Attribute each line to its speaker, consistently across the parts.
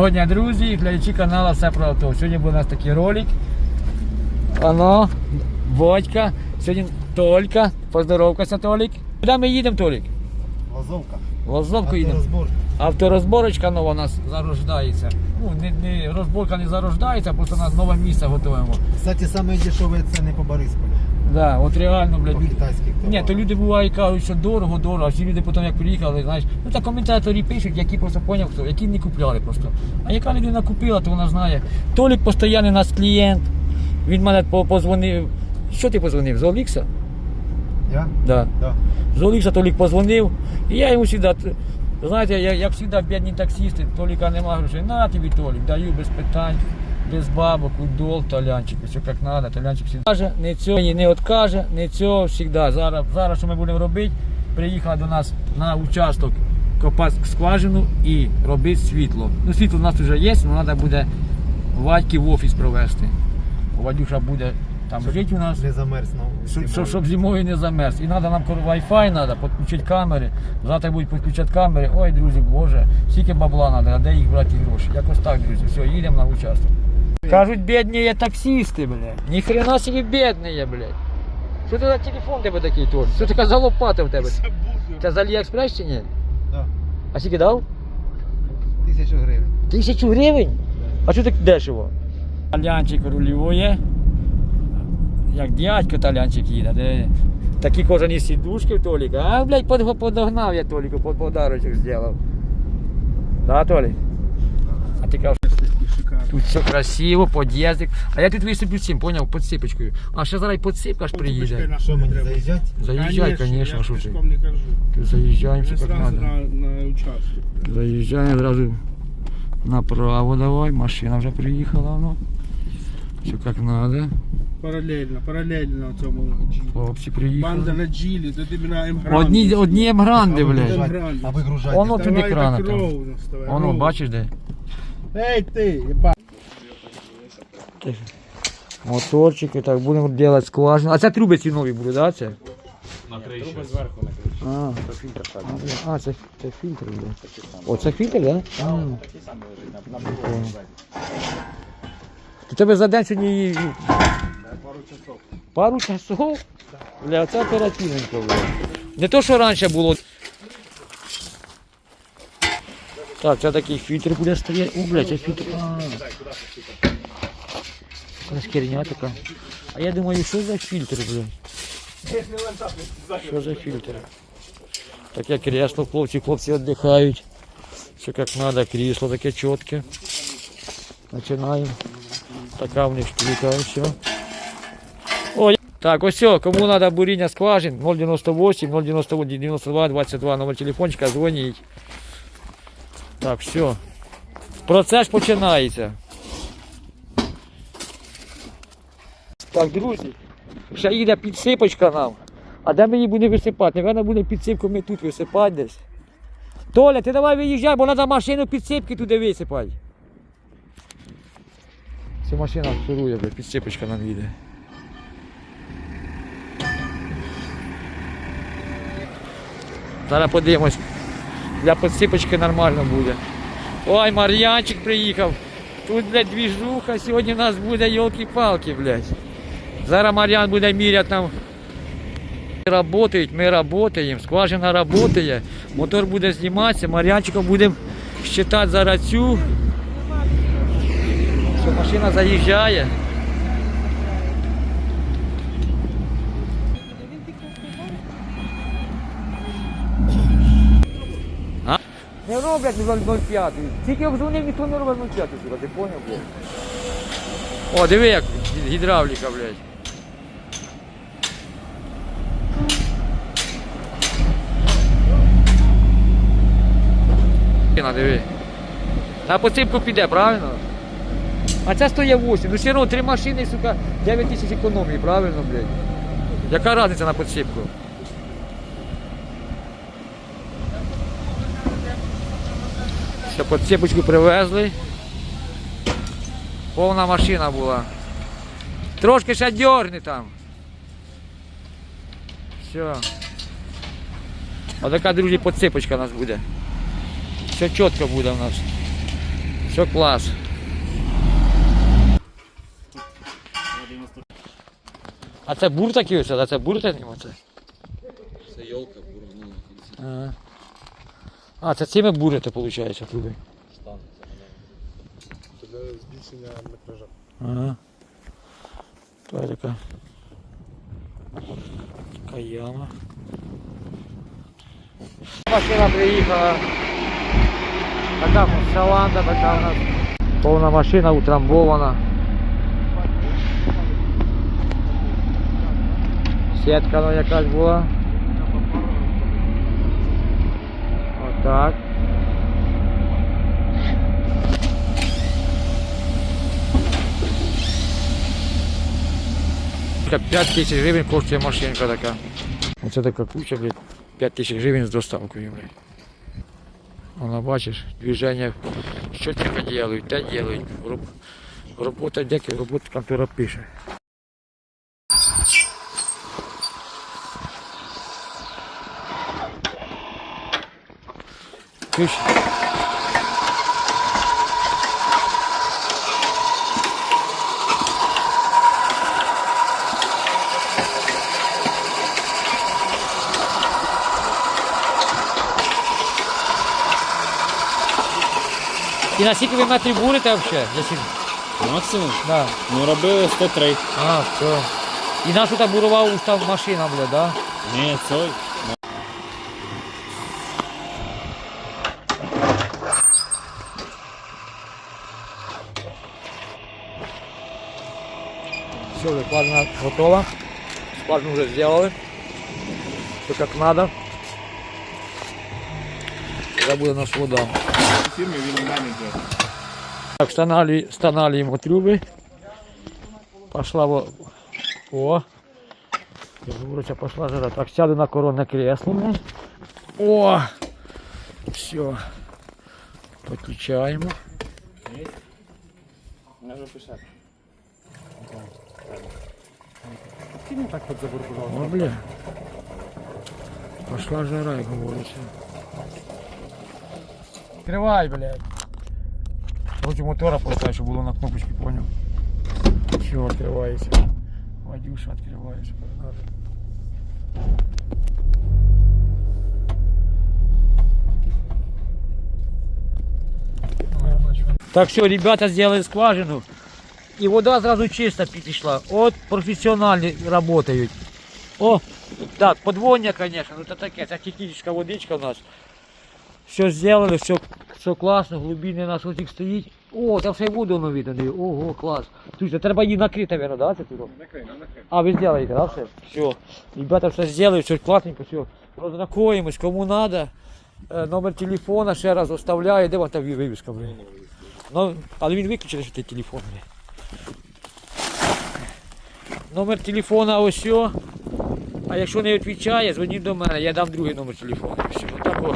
Speaker 1: Доброго дня, друзі, глядачі каналу Все про авто. Сьогодні буде у нас такий ролик. Оно, Водька, сьогодні Толька. Поздоровкайся, Толік. Куди ми їдемо, Толік?
Speaker 2: Лазовка.
Speaker 1: В Лозовку їдемо.
Speaker 2: Авторозбор.
Speaker 1: Авторозборочка нова у нас зарождається. Ну, не, не, розборка не зарождається, просто у нас нове місце готуємо.
Speaker 2: Кстати, самые дешевые цены по Борисполю.
Speaker 1: Да, от реально, блядь.
Speaker 2: По китайських
Speaker 1: Ні, то люди бувають кажуть, що дорого, дорого, а всі люди потім як приїхали, знаєш, ну та коментаторі пишуть, які просто поняв, хто, які не купляли просто. А яка людина купила, то вона знає. Толік постійний у нас клієнт. Він мене позвонив. Що ти позвонив? З Олікса?
Speaker 2: Я?
Speaker 1: Да.
Speaker 2: Да.
Speaker 1: З Олікса Толік позвонив. І я йому завжди, знаєте, я, як завжди бідні таксисти, Толіка нема грошей. На тобі Толік, даю без питань. Без бабок, удол, талянчик, все як треба, талянчик всегда. Каже, не цього не откаже, не цього завжди. Зараз, зараз що ми будемо робити, приїхала до нас на участок копати скважину і робити світло. Ну світло у нас вже є, але треба буде Вадьки в офіс провести. Вадюша буде там жити у нас.
Speaker 2: Не замерзнув.
Speaker 1: Щоб, щоб, щоб зимою не замерз. І треба нам Wi-Fi, треба підключити камери. Завтра будуть підключати камери. Ой, друзі, боже, скільки бабла треба, а де їх брати гроші? Якось так, друзі. Все, їдемо на участок. Кажуть, бідні є таксисти, блядь. Ніхрена собі бідні є, блядь. Що ти за телефон тебе такий Толь? Що така за лопата в тебе? Це з Аліекспрес чи ні?
Speaker 2: Да.
Speaker 1: А скільки дав?
Speaker 2: Тисячу гривень.
Speaker 1: Тисячу гривень? А що так дешево? Талянчик рулює. Як дядько талянчик їде. Де... Такі кожані сідушки в Толіка. А, блядь, под- подогнав я Толіку, под подарочок зробив. Да, Толік? А ти кажеш, тут все красиво, под'їздик. А я тут виступлю цим, поняв, подсипочкою. А ще зараз і подсипка ж приїде.
Speaker 2: Що мені заїжджати?
Speaker 1: Заїжджай, звісно,
Speaker 3: я
Speaker 1: що ти.
Speaker 3: пішком не кажу.
Speaker 1: Тут заїжджаємо, все як
Speaker 3: сразу
Speaker 1: треба.
Speaker 3: на, на участок.
Speaker 1: Заїжджаємо зразу направо давай, машина вже приїхала, ну. Все як треба.
Speaker 3: Паралельно, паралельно цьому джілі.
Speaker 1: Хлопці
Speaker 3: Банда
Speaker 1: приїхали.
Speaker 3: на джілі, то ти на Емгранді.
Speaker 1: Одні, одні емгранди, блядь.
Speaker 2: А вигружайте.
Speaker 1: Воно тут
Speaker 3: Давай так
Speaker 1: там.
Speaker 3: ровно ставай,
Speaker 1: Воно,
Speaker 3: ровно.
Speaker 1: бачиш де?
Speaker 3: Ей ти, єба.
Speaker 1: Моторчики, так, будемо робити скважину. А це труби ці нові будуть, да, це?
Speaker 3: На Труба зверху накричу.
Speaker 1: А, а, бля, а це, це фільтр, блядь. О, це фільтр, да? А. Прикольно. То тебе за день сьогодні її...
Speaker 3: Пару часов.
Speaker 1: Пару часов? Бля, це оперативненько, бля. Не то, що раніше було. Так, це такий фільтр буде стояти. О, бля, це фільтр. А. Якась херня така. А я думаю, що за фільтр, бля? Що за фільтр? Таке кресло, хлопці, хлопці віддихають. Все як треба, крісло таке чітке. Починаємо. Така в них штука, все. О, так, ось все, кому треба буріння скважин, 098, 098, 92, 22, номер телефончика, дзвоніть. Так, все. Процес починається. Так, друзі, ще їде підсипочка нам. А де ми її будемо висипати? Напевно, буде підсипку ми тут висипати десь. Толя, ти давай виїжджай, бо треба машину підсипки туди висипати. Це машина сурує, бля, підсипочка нам їде. Зараз подивимось. Для підсипочки нормально буде. Ой, Мар'янчик приїхав. Тут, блядь, двіжуха. Сьогодні у нас буде йолки-палки, блядь. Зараз Мар'ян буде міряти нам. Работають, ми працюємо, скважина працює, мотор буде зніматися, Мар'янчиком будемо щитати зараз цю. Що машина заїжджає. Не роблять 0,05. Тільки обзвонив, ніхто не робить 0,5, сука, ти поняв, блядь? О, диви як гідравліка, блядь. Диви. На посипку піде, правильно? А це стоїть 8. Ну все одно три машини, сука, 9 тисяч економії, правильно, блядь? Яка різниця на підсипку? Все, підсипочку привезли. Повна машина була. Трошки ще дьорни там. Все. Отака, друзі, підсипочка у нас буде. Все чітко буде у нас. Все клас. А це бур такий ось, а це бур такий?
Speaker 4: Це йолка бургнула.
Speaker 1: Ага. А, це цими бурите, виходить, труби.
Speaker 4: Штан.
Speaker 3: Це для збільшення метража.
Speaker 1: Ага. То така. Така яма. Машина приїхала. Така шаланда така у нас. Повна машина утрамбована. Сітка ну якась була. Така 5 тисяч гривень коштує машинка така. Оце така куча, блядь, 5 тисяч гривень з доставкою, блядь. Вона бачиш, движення, що тільки делають, те делають. Робота деяка, робота контора пише. Чуєш? І на скільки ви метрів бурите взагалі?
Speaker 4: Максимум?
Speaker 1: Да.
Speaker 4: Ну робили 103.
Speaker 1: А, все. І нашу там бурував устав машина, бля, да?
Speaker 4: Ні, цой.
Speaker 1: скважина готова. Скважину уже сделали. Все как надо. Це буде наш вода.
Speaker 3: У фірмі він менеджер.
Speaker 1: Так, встанали, встанавливаем трубы. Пошла во... О! Я говорю, що пошла жара. Так, сяду на коронне кресло. блядь. О! Все. Подключаємо.
Speaker 3: Можна писати.
Speaker 1: О, бля. Пошла жара, як говориться. Відкривай, блядь. Хочу мотора поставити, щоб було на кнопочці, понял. Все, відкривається. Вадюша відкривається. Надо. Так все, ребята сделали скважину. І вода зразу чиста пішла. От професіональні працюють. О, так, подвоння, конечно, ну це таке, це технічна водичка у нас. Все зробили, все, все класно, глибинний нас отік стоїть. О, там ще й воду воно видно. Ого, клас. Тут треба її накрити, наверное, да, це тут? А, ви зробите, да, все? Все. Ребята все зробили, все класненько, все. Розрахуємось, кому надо. Е, Номер телефона ще раз оставляю. Де ваша вивіска, блин? Ну, але він виключив, що ти телефон. блін. Номер телефона ось. А якщо не відповідає, дзвоніть до мене, я дам другий номер телефону. Все, так.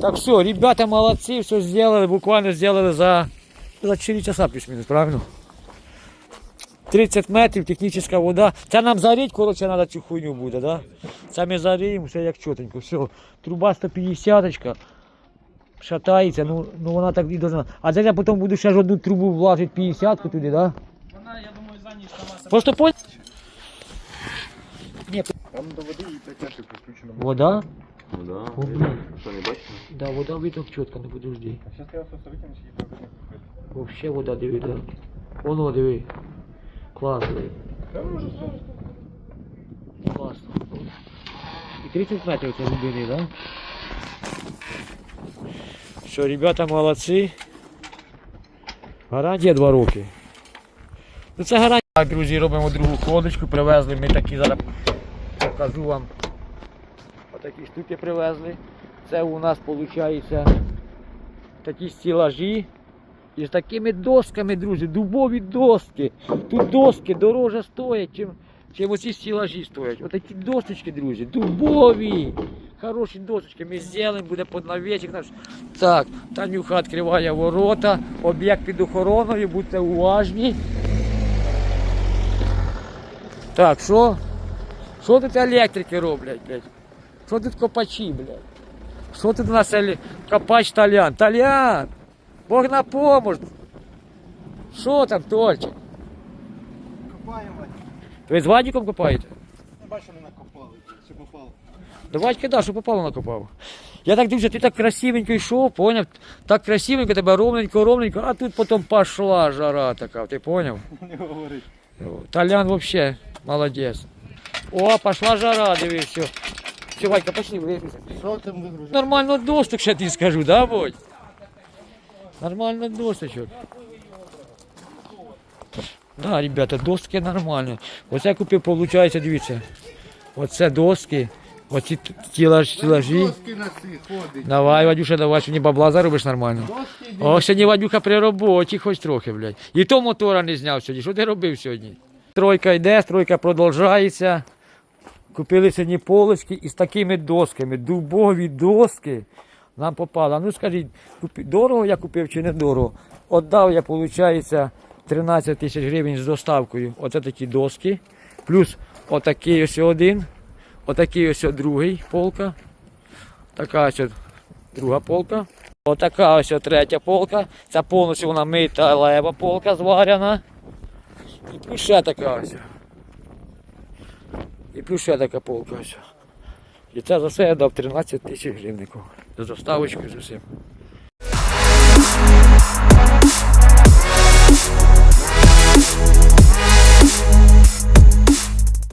Speaker 1: Так все, ребята молодці, все зробили, буквально зробили за, за 4 часа плюс-мінус, правильно? 30 метрів, технічна вода. Це нам зарить, коротше, треба цю хуйню буде, да? Це ми заріємо, все як чотенько, все. Труба 150 шатається, ну, ну вона так і должна. А це я потім буду ще ж одну трубу влажити 50 туди, да?
Speaker 4: Вона, я думаю, за ніч сама
Speaker 1: Просто по...
Speaker 3: Там до води і прикачки підключено.
Speaker 1: Вода?
Speaker 4: Ну да.
Speaker 1: О, блін.
Speaker 4: Що, не бачиш?
Speaker 1: Да, вода видно чітко, не подожди.
Speaker 3: А зараз я вас витягнеш і проведемо.
Speaker 1: Вообще вода диви, да. Воно диви. Клас, диви.
Speaker 3: Та може зараз.
Speaker 1: Класно. І 30 метрів це глибини, да? Що, ребята молодці. Гарантія 2 роки. Ну це гарантія. Так, друзі, робимо другу ходочку, привезли ми такі зараз покажу вам. Отакі штуки привезли. Це у нас виходить такі стілажі. І з такими досками, друзі, дубові доски. Тут доски дороже стоять, чим, чим оці стілажі стоять. Отакі досочки, друзі, дубові. Хороші досочки. Ми зробимо, буде під навісик наш. Так, Танюха відкриває ворота. Об'єкт під охороною, будьте уважні. Так, що? Що тут електрики роблять, блядь? Що тут копачі, блядь? Що тут у нас еле- копач Толян? Толян! Бог на помощь. Що там, Тольчик?
Speaker 2: Копаємо, Вадь.
Speaker 1: Ви з Вадіком копаєте?
Speaker 2: Ну, бачу, не накопали, що попало.
Speaker 1: Да Вадьки, що попало накопав. Я так дивлюся, ти так красивенько йшов, поняв? Так красивенько, тебе ровненько, ровненько, а тут потім пошла жара така, ти поняв?
Speaker 2: Не говорить.
Speaker 1: Толян вообще молодець. О, пошла жара, дивись, все. Все, Вадька, пошли, вигрузимо.
Speaker 2: Що там вигружаєш?
Speaker 1: Нормально доступ, ще ти скажу, да, Бодь? Нормально досточок. Да, ребята, доски нормальні. Оце я купив, виходить, дивіться. Оце доски, оці т- тілаж, тілажі.
Speaker 2: Доски на сі ходить.
Speaker 1: Давай, Вадюша, давай, сьогодні бабла заробиш нормально.
Speaker 2: Доски
Speaker 1: О, сьогодні Вадюха при роботі, хоч трохи, блядь. І то мотора не зняв сьогодні. Що ти робив сьогодні? Стройка йде, стройка продовжується. Купили сьогодні полочки із такими досками. Дубові доски нам попало. Ну скажіть, дорого я купив чи не дорого? Отдав я, виходить, 13 тисяч гривень з доставкою. Оце такі доски. Плюс отакий ось один, отакий ось другий полка. Така ось друга полка. Отака ось третя полка. Ця повністю вона мита лева полка зварена. І плюс ще така ось. І плюс ще така полка ось. І це за все я дав 13 тисяч гривників. З доставочкою з усім.